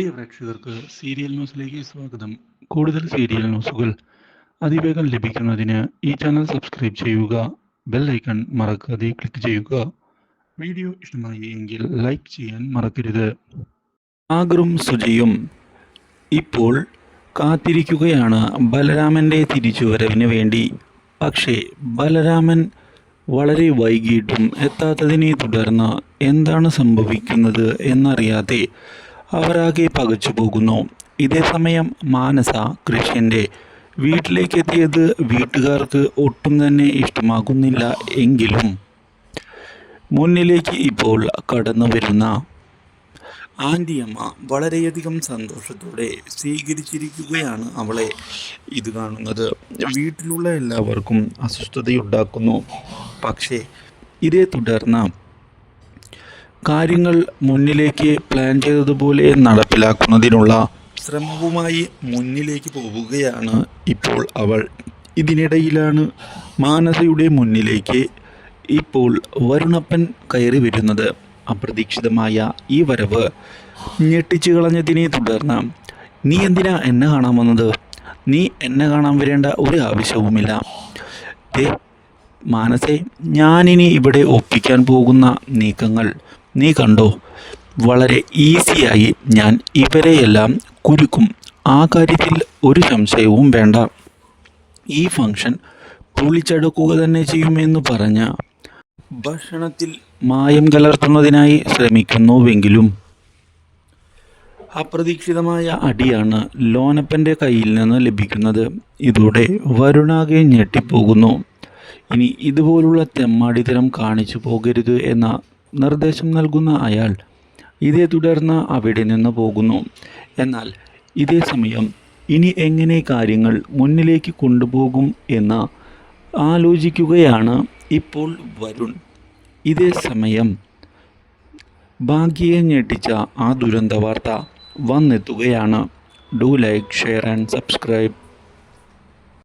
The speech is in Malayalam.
പ്രിയ പ്രേക്ഷകർക്ക് സീരിയൽ ന്യൂസിലേക്ക് സ്വാഗതം. കൂടുതൽ സീരിയൽ ന്യൂസുകൾ അതിവേഗം ലഭിക്കുന്നതിന് ഈ ചാനൽ സബ്സ്ക്രൈബ് ചെയ്യുക ബെൽ ഐക്കൺ മറക്കാതെ ക്ലിക്ക് ചെയ്യുക. വീഡിയോ ഇഷ്ടമായി എങ്കിൽ ലൈക്ക് ചെയ്യാൻ മറക്കരുത്. ആഗറും സുജയും ഇപ്പോൾ കാത്തിരിക്കുകയാണ് ബലരാമന്റെ തിരിച്ചുവരവിന് വേണ്ടി. പക്ഷേ ബലരാമൻ വളരെ വൈകിട്ടും എത്താത്തതിനെ തുടർന്ന് എന്താണ് സംഭവിക്കുന്നത് എന്നറിയാതെ അവരാകെ പകച്ചു പോകുന്നു. ഇതേസമയം മാനസ കൃഷ്യന്റെ വീട്ടിലേക്ക് എത്തിയത് വീട്ടുകാർക്ക് ഒട്ടും തന്നെ ഇഷ്ടമാകുന്നില്ല എങ്കിലും മുന്നിലേക്ക് ഇപ്പോൾ കടന്നു വരുന്ന ആന്റിയമ്മ വളരെയധികം സന്തോഷത്തോടെ സ്വീകരിച്ചിരിക്കുകയാണ് അവളെ ഇത് കാണുന്നത്. വീട്ടിലുള്ള എല്ലാവർക്കും അസ്വസ്ഥതയുണ്ടാക്കുന്നു. പക്ഷേ ഇതേ തുടർന്ന് കാര്യങ്ങൾ മുന്നിലേക്ക് പ്ലാൻ ചെയ്തതുപോലെ നടപ്പിലാക്കുന്നതിനുള്ള ശ്രമവുമായി മുന്നിലേക്ക് പോവുകയാണ് ഇപ്പോൾ അവൾ. ഇതിനിടയിലാണ് മാനസയുടെ മുന്നിലേക്ക് ഇപ്പോൾ വരുണപ്പൻ കയറി വരുന്നത്. അപ്രതീക്ഷിതമായ ഈ വരവ് ഞെട്ടിച്ചു കളഞ്ഞതിനെ തുടർന്ന് നീ എന്തിനാ എന്നെ കാണാൻ വന്നത്? നീ എന്നെ കാണാൻ വരേണ്ട ഒരു ആവശ്യവുമില്ല. മാനസെ മാനസേ ഞാനിനി ഇവിടെ ഒപ്പിക്കാൻ പോകുന്ന നീക്കങ്ങൾ നീ കണ്ടോ? വളരെ ഈസിയായി ഞാൻ ഇവരെയെല്ലാം കുരുക്കും. ആ കാര്യത്തിൽ ഒരു സംശയവും വേണ്ട. ഈ ഫംഗ്ഷൻ പൊളിച്ചടുക്കുക തന്നെ ചെയ്യുമെന്ന് പറഞ്ഞ ഭക്ഷണത്തിൽ മായം കലർത്തുന്നതിനായി ശ്രമിക്കുന്നുവെങ്കിലും അപ്രതീക്ഷിതമായ അടിയാണ് ലോനപ്പന്റെ കയ്യിൽ നിന്ന് ലഭിക്കുന്നത്. ഇതോടെ വരുണാകെ ഞെട്ടിപ്പോകുന്നു. ഇനി ഇതുപോലുള്ള തെമ്മാടിത്തരം കാണിച്ചു പോകരുത് എന്ന നിർദ്ദേശം നൽകുന്ന അയാൾ ഇതേ തുടർന്ന് അവിടെ നിന്ന് പോകുന്നു. എന്നാൽ ഇതേ സമയം ഇനി എങ്ങനെ കാര്യങ്ങൾ മുന്നിലേക്ക് കൊണ്ടുപോകും എന്ന് ആലോചിക്കുകയാണ് ഇപ്പോൾ വരുൺ. ഇതേ സമയം ഭാഗ്യയെ ഞെട്ടിച്ച ആ ദുരന്ത വാർത്ത വന്നെത്തുകയാണ്. Do like share and subscribe